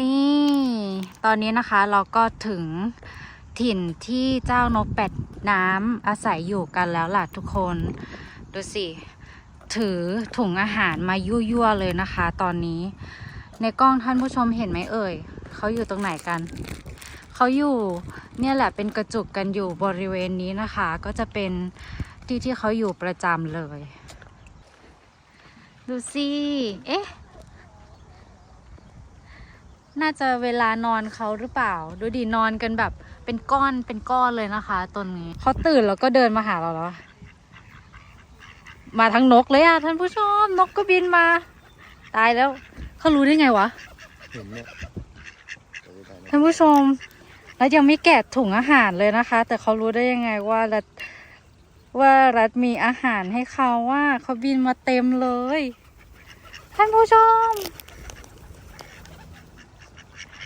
นี่ ตอนนี้นะคะเราก็ถึงถิ่นที่เจ้านกเป็ดน้ำอาศัยอยู่กันแล้วล่ะทุกคน ดูสิ ถือถุงอาหารมายั่วๆเลยนะคะ ตอนนี้ ในกล้องท่านผู้ชมเห็นไหมเอ่ยเขาอยู่ตรงไหนกัน เขาอยู่เนี่ยแหละเป็นกระจุกกันอยู่บริเวณนี้นะคะ ก็จะเป็นที่ที่เขาอยู่ประจำเลย ดูสิ เอ๊ะ น่าจะเวลานอนเขาหรือเปล่า ดูดินอนกันแบบเป็นก้อนเป็นก้อนเลยนะคะตนนี้เขาตื่นแล้วก็เดินมาหาเราแล้ว มาทั้งนกเลยอะท่านผู้ชมนกก็บินมา ตายแล้วเขารู้ได้ไงวะเห็นเนี่ยเดี๋ยวไปถ่ายนะท่านผู้ชม แล้วยังไม่แกะถุงอาหารเลยนะคะ แต่เขารู้ได้ยังไงว่ารัฐว่ารัฐมีอาหารให้เขาว่าเขาบินมาเต็มเลย ท่านผู้ชม